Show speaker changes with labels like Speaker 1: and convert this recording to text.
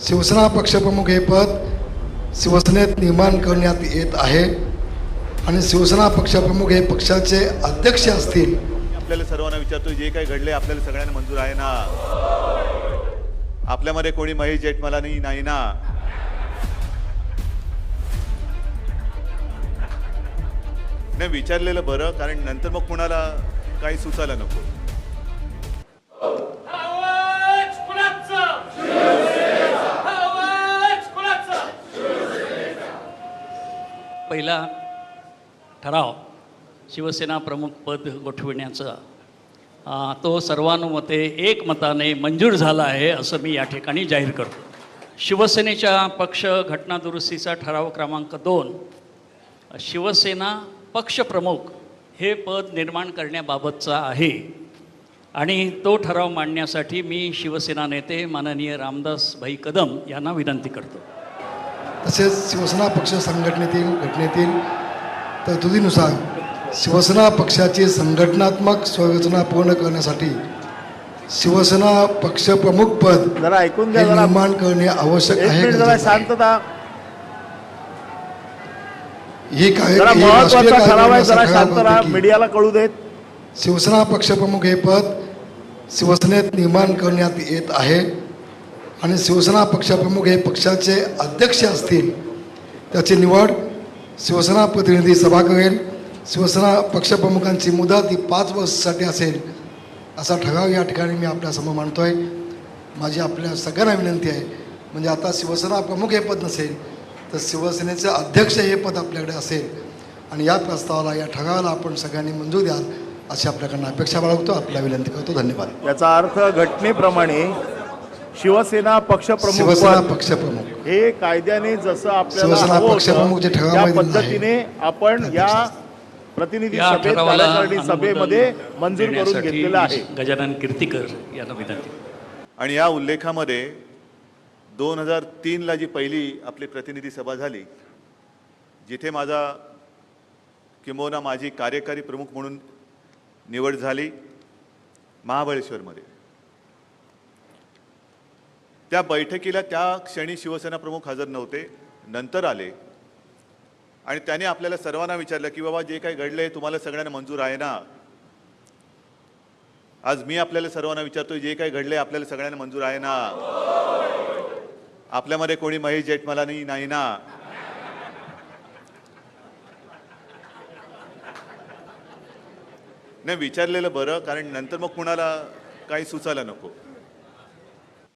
Speaker 1: शिवसेना पक्षप्रमुख हे पद शिवसेनेत निर्माण करण्यात येत आहे. आणि शिवसेना पक्षप्रमुख हे पक्षाचे अध्यक्ष असतील.
Speaker 2: आपल्याला सर्वांना विचारतो जे काही घडले आपल्याला सगळ्यांना मंजूर आहे ना? आपल्यामध्ये कोणी महेश जेठमलानी नाही ना? नाही विचारलेलं बरं कारण नंतर मग कुणाला काही सुचायला नको.
Speaker 3: पहिला ठराव शिवसेना प्रमुख पद गोठविण्याचा. तो सर्वानुमते एकमताने मंजूर झाला आहे असं मी या ठिकाणी जाहीर करतो. शिवसेनेच्या पक्ष घटना दुरुस्तीचा ठराव क्रमांक दोन शिवसेना पक्षप्रमुख हे पद निर्माण करण्याबाबतचा आहे. आणि तो ठराव मांडण्यासाठी मी शिवसेना नेते माननीय रामदास भाई कदम यांना विनंती करतो.
Speaker 1: तसेच शिवसेना पक्ष संघटनेतील घटनेतील तरतुदीनुसार शिवसेना पक्षाची संघटनात्मक संरचना पूर्ण करण्यासाठी शिवसेना पक्षप्रमुख पद
Speaker 4: जरा ऐकून घ्या जरा.
Speaker 1: निर्माण करणे आवश्यक
Speaker 4: एक
Speaker 1: आहे
Speaker 4: मिनिट जरा. शांतता
Speaker 1: ही काय
Speaker 4: जरा
Speaker 1: ही राष्ट्रीय
Speaker 4: महत्त्वाचा ठराव आहे जरा
Speaker 1: कार्यकारिणीच्या
Speaker 4: शांत राहा मीडियाला कळू देत.
Speaker 1: शिवसेना पक्षप्रमुख हे पद शिवसेनेत निर्माण करण्यात येत आहे. आणि शिवसेना पक्षप्रमुख हे पक्षाचे अध्यक्ष असतील त्याची निवड शिवसेना प्रतिनिधी सभा करेल. शिवसेना पक्षप्रमुखांची मुदत ही पाच वर्षासाठी असेल असा ठराव या ठिकाणी मी आपल्यासमोर मांडतोय. माझी आपल्या सगळ्यांना विनंती आहे म्हणजे आता शिवसेना प्रमुख हे पद नसेल तर शिवसेनेचे अध्यक्ष हे पद आपल्याकडे असेल. आणि या प्रस्तावाला या ठरावाला आपण सगळ्यांनी मंजूर द्याल अशी आपल्याकडनं अपेक्षा बाळगतो. आपल्या विनंती करतो. धन्यवाद.
Speaker 4: याचा अर्थ घटनेप्रमाणे शिवसेना पक्षप्रमुख
Speaker 1: शिवसेना पक्षप्रमुख.
Speaker 4: हे कायद्याने जसं आपल्याला
Speaker 1: शिवसेना
Speaker 4: हवं
Speaker 1: पक्षप्रमुख जे
Speaker 4: होतं, त्या पद्धतीने आपण या प्रतिनिधी
Speaker 3: या
Speaker 4: सभेत
Speaker 3: ठरावाला
Speaker 4: कार्यकारिणी
Speaker 3: अनुमोदन
Speaker 4: सभेमध्ये मंजूर करून
Speaker 3: देण्यासाठी
Speaker 4: घेतलेलं आहे.
Speaker 3: गजानन कीर्तीकर यांना विनंती.
Speaker 2: आणि या उल्लेखामध्ये दोन हजार तीनला जी पहिली आपली प्रतिनिधी सभा झाली जिथे माझा किंबहुना माझी कार्यकारी प्रमुख म्हणून निवड झाली महाबळेश्वरमध्ये. त्या बैठकीला त्या क्षणी शिवसेना प्रमुख हजर नव्हते नंतर आले. आणि त्याने आपल्याला सर्वांना विचारलं की बाबा जे काही घडलंय तुम्हाला सगळ्यांना मंजूर आहे ना? आज मी आपल्याला सर्वांना विचारतोय जे काही घडलंय आपल्याला सगळ्यांना मंजूर आहे ना? आपल्यामध्ये कोणी महेश जेठमलानी नाही ना? नाही विचारलेलं बरं कारण नंतर मग कुणाला काही सुचायला नको.